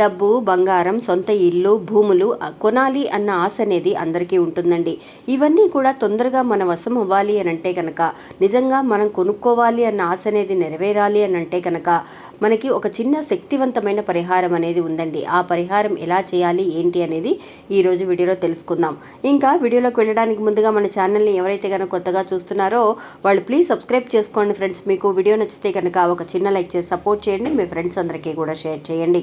డబ్బు బంగారం సొంత ఇల్లు భూములు కొనాలి అన్న ఆశ అనేది అందరికీ ఉంటుందండి. ఇవన్నీ కూడా తొందరగా మన వశం అవ్వాలి అని అంటే కనుక నిజంగా మనం కొనుక్కోవాలి అన్న ఆశ అనేది నెరవేరాలి అని అంటే కనుక మనకి ఒక చిన్న శక్తివంతమైన పరిహారం అనేది ఉందండి. ఆ పరిహారం ఎలా చేయాలి ఏంటి అనేది ఈరోజు వీడియోలో తెలుసుకుందాం. ఇంకా వీడియోలోకి వెళ్ళడానికి ముందుగా మన ఛానల్ని ఎవరైతే కనుక కొత్తగా చూస్తున్నారో వాళ్ళు ప్లీజ్ సబ్స్క్రైబ్ చేసుకోండి ఫ్రెండ్స్. మీకు వీడియో నచ్చితే కనుక ఒక చిన్న లైక్ చేసి సపోర్ట్ చేయండి. మీ ఫ్రెండ్స్ అందరికీ కూడా షేర్ చేయండి.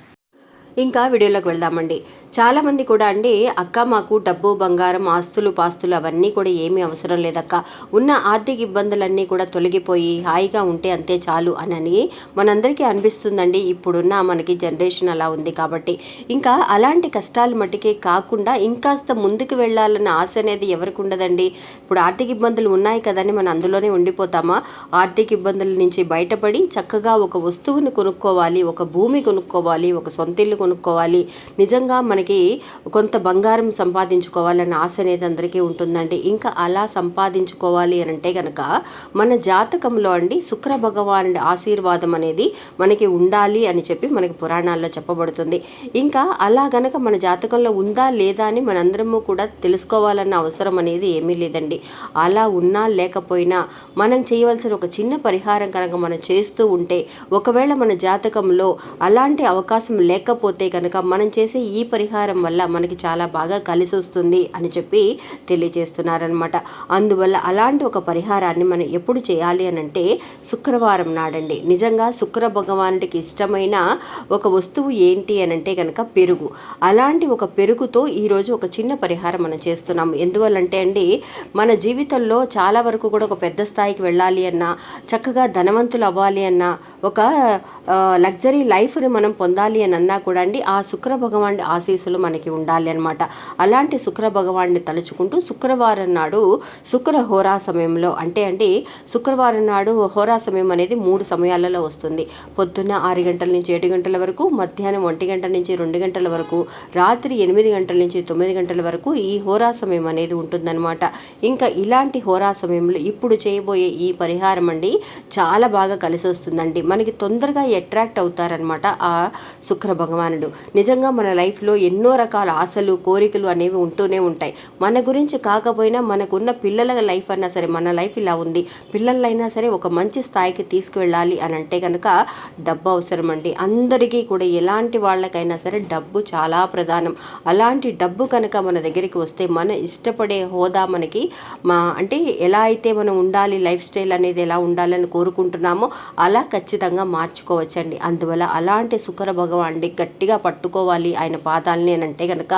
ఇంకా వీడియోలోకి వెళ్దామండి. చాలామంది కూడా అండి అక్క మాకు డబ్బు బంగారం ఆస్తులు పాస్తులు అవన్నీ కూడా ఏమీ అవసరం లేదక్క. ఉన్న ఆర్థిక ఇబ్బందులన్నీ కూడా తొలగిపోయి హాయిగా ఉంటే అంతే చాలు అని అని మనందరికీ అనిపిస్తుందండి. ఇప్పుడున్న మనకి జనరేషన్ అలా ఉంది కాబట్టి. ఇంకా అలాంటి కష్టాలు మట్టుకే కాకుండా ఇంకాస్త ముందుకు వెళ్ళాలన్న ఆశ అనేది ఎవరికి ఉండదండి. ఇప్పుడు ఆర్థిక ఇబ్బందులు ఉన్నాయి కదని మనం అందులోనే ఉండిపోతామా? ఆర్థిక ఇబ్బందుల నుంచి బయటపడి చక్కగా ఒక వస్తువును కొనుక్కోవాలి ఒక భూమి కొనుక్కోవాలి ఒక సొంతిల్లు కొనుక్కోవాలి. నిజంగా మనకి కొంత బంగారం సంపాదించుకోవాలన్న ఆశ అనేది అందరికీ ఉంటుందండి. ఇంకా అలా సంపాదించుకోవాలి అని అంటే కనుక మన జాతకంలో అండి శుక్ర భగవానుడి ఆశీర్వాదం అనేది మనకి ఉండాలి అని చెప్పి మనకి పురాణాల్లో చెప్పబడుతుంది. ఇంకా అలా గనక మన జాతకంలో ఉందా లేదా అని మనందరము కూడా తెలుసుకోవాలన్న అవసరం అనేది ఏమీ లేదండి. అలా ఉన్నా లేకపోయినా మనం చేయవలసిన ఒక చిన్న పరిహారం కనుక మనం చేస్తూ ఉంటే ఒకవేళ మన జాతకంలో అలాంటి అవకాశం లేకపోతే కనుక మనం చేసే ఈ పరిహారం వల్ల మనకి చాలా బాగా కలిసి వస్తుంది అని చెప్పి తెలియజేస్తున్నారనమాట అందువల్ల అలాంటి ఒక పరిహారాన్ని మనం ఎప్పుడు చేయాలి అని అంటే శుక్రవారం నాడండి. నిజంగా శుక్ర భగవానుడికి ఇష్టమైన ఒక వస్తువు ఏంటి అని అంటే కనుక పెరుగు. అలాంటి ఒక పెరుగుతో ఈరోజు ఒక చిన్న పరిహారం మనం చేస్తున్నాము. ఎందువల్లంటే అండి మన జీవితంలో చాలా వరకు కూడా ఒక పెద్ద స్థాయికి వెళ్ళాలి అన్నా చక్కగా ధనవంతులు అవ్వాలి అన్నా ఒక లగ్జరీ లైఫ్ని మనం పొందాలి అని అన్నా కూడా అండి ఆ శుక్ర భగవానుడి ఆశీస్సులు మనకి ఉండాలి అనమాట అలాంటి శుక్ర భగవాన్ని తలుచుకుంటూ శుక్రవారం నాడు శుక్ర హోరా సమయంలో అంటే అండి శుక్రవారం నాడు హోరా సమయం అనేది మూడు సమయాలలో వస్తుంది. పొద్దున్న ఆరు గంటల నుంచి ఏడు గంటల వరకు మధ్యాహ్నం ఒంటి గంట నుంచి రెండు గంటల వరకు రాత్రి ఎనిమిది గంటల నుంచి తొమ్మిది గంటల వరకు ఈ హోరా సమయం అనేది ఉంటుందన్నమాట. ఇంకా ఇలాంటి హోరా సమయంలో ఇప్పుడు చేయబోయే ఈ పరిహారం అండి చాలా బాగా కలిసి వస్తుందండి మనకి తొందరగా అట్రాక్ట్ అవుతారనమాట ఆ శుక్ర భగవాన్ భగవానుడు నిజంగా మన లైఫ్లో ఎన్నో రకాల ఆశలు కోరికలు అనేవి ఉంటూనే ఉంటాయి. మన గురించి కాకపోయినా మనకున్న పిల్లల లైఫ్ అన్నా సరే మన లైఫ్ ఇలా ఉంది. పిల్లలైనా సరే ఒక మంచి స్థాయికి తీసుకువెళ్ళాలి అని అంటే కనుక డబ్బు అవసరం అండి. అందరికీ కూడా ఎలాంటి వాళ్ళకైనా సరే డబ్బు చాలా ప్రధానం. అలాంటి డబ్బు కనుక మన దగ్గరికి వస్తే మన ఇష్టపడే హోదా మనకి మా అంటే ఎలా అయితే మనం ఉండాలి లైఫ్ స్టైల్ అనేది ఎలా ఉండాలని కోరుకుంటున్నామో అలా ఖచ్చితంగా మార్చుకోవచ్చండి. అందువల్ల అలాంటి శుక్ర భగవాన్ని గట్టిగా పట్టుకోవాలి ఆయన పాదాలని అని అంటే కనుక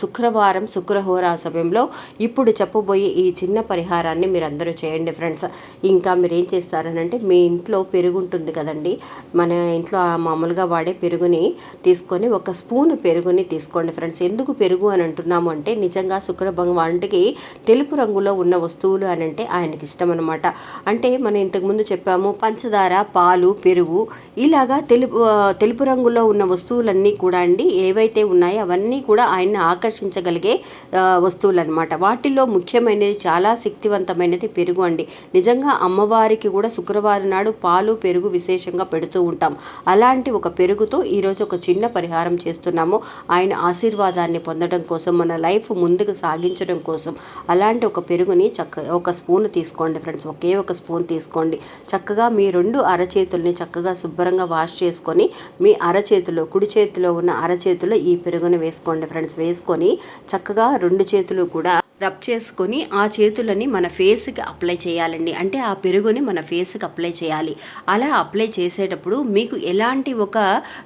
శుక్రవారం శుక్రహోరా సమయంలో ఇప్పుడు చెప్పబోయే ఈ చిన్న పరిహారాన్ని మీరు అందరూ చేయండి ఫ్రెండ్స్. ఇంకా మీరు ఏం చేస్తారనంటే మీ ఇంట్లో పెరుగు ఉంటుంది కదండి. మన ఇంట్లో మామూలుగా వాడే పెరుగుని తీసుకొని ఒక స్పూన్ పెరుగుని తీసుకోండి ఫ్రెండ్స్. ఎందుకు పెరుగు అని అంటున్నాము అంటే నిజంగా శుక్ర వంటికి తెలుపు రంగులో ఉన్న వస్తువులు అని అంటే ఆయనకి ఇష్టం అనమాట అంటే మనం ఇంతకుముందు చెప్పాము పంచదార పాలు పెరుగు ఇలాగా తెలుపు తెలుపు రంగులో ఉన్న వస్తువులు వస్తువులన్నీ కూడా అండి. ఏవైతే ఉన్నాయో అవన్నీ కూడా ఆయన్ని ఆకర్షించగలిగే ఆ, వస్తువులు అనమాట వాటిల్లో ముఖ్యమైనది చాలా శక్తివంతమైనది పెరుగు అండి. నిజంగా అమ్మవారికి కూడా శుక్రవారం నాడు పాలు పెరుగు విశేషంగా పెడుతూ ఉంటాం. అలాంటి ఒక పెరుగుతో ఈరోజు ఒక చిన్న పరిహారం చేస్తున్నాము. ఆయన ఆశీర్వాదాన్ని పొందడం కోసం మన లైఫ్ ముందుకు సాగించడం కోసం అలాంటి ఒక పెరుగుని చక్క ఒక స్పూన్ తీసుకోండి ఫ్రెండ్స్. ఒకే ఒక స్పూన్ తీసుకోండి. చక్కగా మీ రెండు అరచేతుల్ని చక్కగా శుభ్రంగా వాష్ చేసుకొని మీ అరచేతిలో కుడి చేతిలో ఉన్న అరచేతిలో ఈ పెరుగును వేసుకోండి ఫ్రెండ్స్. వేసుకొని చక్కగా రెండు చేతులు కూడా రబ్ చేసుకొని ఆ చేతులని మన ఫేస్కి అప్లై చేయాలండి. అంటే ఆ పెరుగుని మన ఫేస్కి అప్లై చేయాలి. అలా అప్లై చేసేటప్పుడు మీకు ఎలాంటి ఒక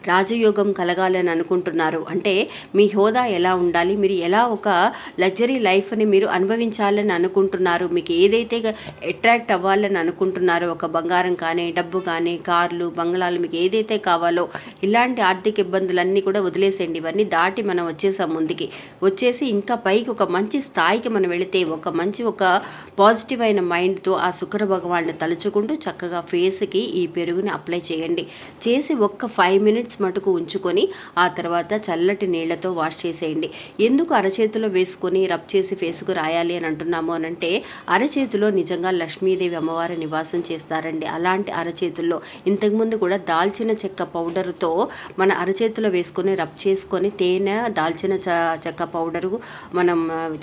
రాజయోగం కలగాలని అనుకుంటున్నారు? అంటే మీ హోదా ఎలా ఉండాలి? మీరు ఎలా ఒక లగ్జరీ లైఫ్ని మీరు అనుభవించాలని అనుకుంటున్నారు? మీకు ఏదైతే అట్రాక్ట్ అవ్వాలని అనుకుంటున్నారో ఒక బంగారం కానీ డబ్బు కానీ కార్లు బంగ్లాలు మీకు ఏదైతే కావాలో ఇలాంటి ఆర్థిక ఇబ్బందులన్నీ కూడా వదిలేసేయండి. ఇవన్నీ దాటి మనం వచ్చేసాం ముందుకి. వచ్చేసి ఇంకా పైకి ఒక మంచి స్థాయికి మనం వెళితే ఒక మంచి ఒక పాజిటివ్ అయిన మైండ్తో ఆ శుక్ర భగవాన్ని తలుచుకుంటూ చక్కగా ఫేస్కి ఈ పెరుగుని అప్లై చేయండి. చేసి ఒక్క ఫైవ్ మినిట్స్ మటుకు ఉంచుకొని ఆ తర్వాత చల్లటి నీళ్ళతో వాష్ చేసేయండి. ఎందుకు అరచేతిలో వేసుకొని రబ్ చేసి ఫేస్కు రాయాలి అని అంటున్నాము అని అంటే అరచేతిలో నిజంగా లక్ష్మీదేవి అమ్మవారు నివాసం చేస్తారండి. అలాంటి అరచేతుల్లో ఇంతకుముందు కూడా దాల్చిన చెక్క పౌడర్తో మన అరచేతిలో వేసుకొని రబ్ చేసుకొని తేనె దాల్చిన చెక్క పౌడరు మనం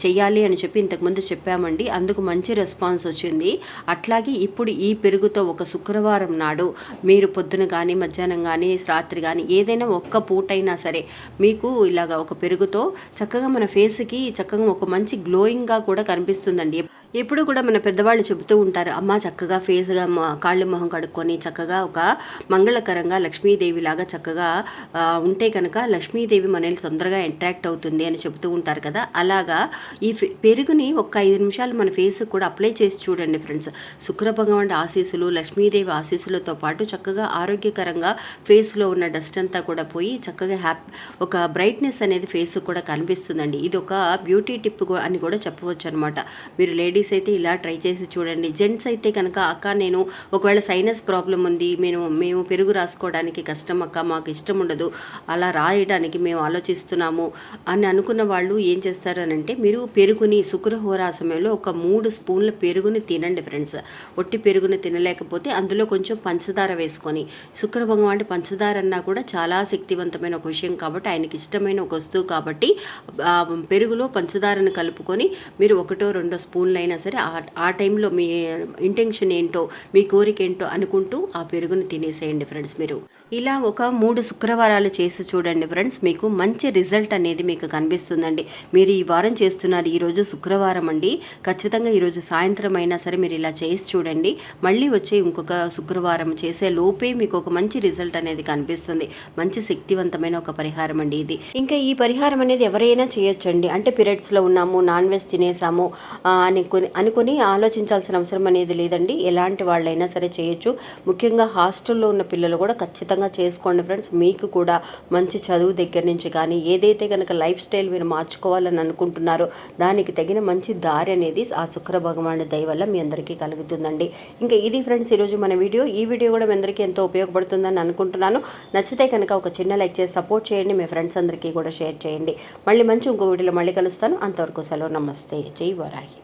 చేయాలి అని అని చెప్పి ఇంతకుముందు చెప్పామండి. అందుకు మంచి రెస్పాన్స్ వచ్చింది. అట్లాగే ఇప్పుడు ఈ పెరుగుతో ఒక శుక్రవారం నాడు మీరు పొద్దున కానీ మధ్యాహ్నం కానీ రాత్రి కానీ ఏదైనా ఒక్క పూటైనా సరే మీకు ఇలాగ ఒక పెరుగుతో చక్కగా మన ఫేస్కి చక్కగా ఒక మంచి గ్లోయింగ్గా కూడా కనిపిస్తుందండి. ఎప్పుడు కూడా మన పెద్దవాళ్ళు చెబుతూ ఉంటారు అమ్మ చక్కగా ఫేస్గా కాళ్ళు మొహం కడుక్కొని చక్కగా ఒక మంగళకరంగా లక్ష్మీదేవి లాగా చక్కగా ఉంటే కనుక లక్ష్మీదేవి మనల్ని తొందరగా అట్రాక్ట్ అవుతుంది అని చెబుతూ ఉంటారు కదా. అలాగా ఈ ఫె- పెరుగుని ఒక ఐదు నిమిషాలు మన ఫేస్కి కూడా అప్లై చేసి చూడండి ఫ్రెండ్స్. శుక్ర భగవాన్ ఆశీస్సులు లక్ష్మీదేవి ఆశీస్సులతో పాటు చక్కగా ఆరోగ్యకరంగా ఫేస్లో ఉన్న డస్ట్ అంతా కూడా పోయి చక్కగా హ్యాపీ ఒక బ్రైట్నెస్ అనేది ఫేస్ కూడా కనిపిస్తుందండి. ఇది ఒక బ్యూటీ టిప్ అని కూడా చెప్పవచ్చు అనమాట మీరు లేడీస్ అయితే ఇలా ట్రై చేసి చూడండి. జెంట్స్ అయితే కనుక అక్క నేను ఒకవేళ సైనస్ ప్రాబ్లం ఉంది మేము మేము పెరుగు రాసుకోవడానికి కష్టం అక్క మాకు ఇష్టం ఉండదు అలా రాయడానికి మేము ఆలోచిస్తున్నాము అని అనుకున్న వాళ్ళు ఏం చేస్తారనంటే మీరు పెరుగుని శుక్రహోరా సమయంలో ఒక మూడు స్పూన్ల పెరుగుని తినండి ఫ్రెండ్స్ ఒట్టి పెరుగుని తినలేకపోతే అందులో కొంచెం పంచదార వేసుకొని శుక్రభంగం అంటే పంచదార అన్నా కూడా చాలా శక్తివంతమైన ఒక విషయం కాబట్టి ఆయనకి ఇష్టమైన ఒక వస్తువు కాబట్టి పెరుగులో పంచదారను కలుపుకొని మీరు ఒకటో రెండో స్పూన్లైన అయినా సరే ఆ- టైంలో మీ ఇంటెన్షన్ ఏంటో మీ కోరిక ఏంటో అనుకుంటూ ఆ పెరుగును తినేసేయండి ఫ్రెండ్స్ మీరు. ఇలా ఒక మూడు శుక్రవారాలు చేసి చూడండి ఫ్రెండ్స్ మీకు మంచి రిజల్ట్ అనేది మీకు కనిపిస్తుందండి. మీరు ఈ వారం చేస్తున్నారు ఈరోజు శుక్రవారం అండి. ఖచ్చితంగా ఈరోజు సాయంత్రం అయినా సరే మీరు ఇలా చేసి చూడండి. మళ్ళీ వచ్చే ఇంకొక శుక్రవారం చేసే లోపే మీకు ఒక మంచి రిజల్ట్ అనేది కనిపిస్తుంది. మంచి శక్తివంతమైన ఒక పరిహారం అండి ఇది. ఇంకా ఈ పరిహారం అనేది ఎవరైనా చేయొచ్చండి. అంటే పీరియడ్స్లో ఉన్నాము నాన్ వెజ్ తినేసాము అనుకుని అనుకుని అనుకొని ఆలోచించాల్సిన అవసరం అనేది లేదండి. ఎలాంటి వాళ్ళైనా సరే చేయొచ్చు. ముఖ్యంగా హాస్టల్లో ఉన్న పిల్లలు కూడా ఖచ్చితంగా చేసుకోండి ఫ్రెండ్స్. మీకు కూడా మంచి చదువు దగ్గర నుంచి కానీ ఏదైతే కనుక లైఫ్ స్టైల్ మీరు మార్చుకోవాలని అనుకుంటున్నారో దానికి తగిన మంచి దారి అనేది ఆ శుక్ర భగవానుడి దయ వల్ల మీ అందరికీ కలుగుతుందండి. ఇంకా ఇది ఫ్రెండ్స్ ఈరోజు మన వీడియో. ఈ వీడియో కూడా మీ అందరికీ ఎంతో ఉపయోగపడుతుందని అనుకుంటున్నాను. నచ్చితే కనుక ఒక చిన్న లైక్ చేసి సపోర్ట్ చేయండి. మీ ఫ్రెండ్స్ అందరికీ కూడా షేర్ చేయండి. మళ్ళీ మంచి ఇంకో వీడియోలో మళ్ళీ కలుస్తాను. అంతవరకు సెలవు. నమస్తే. జై వరాయి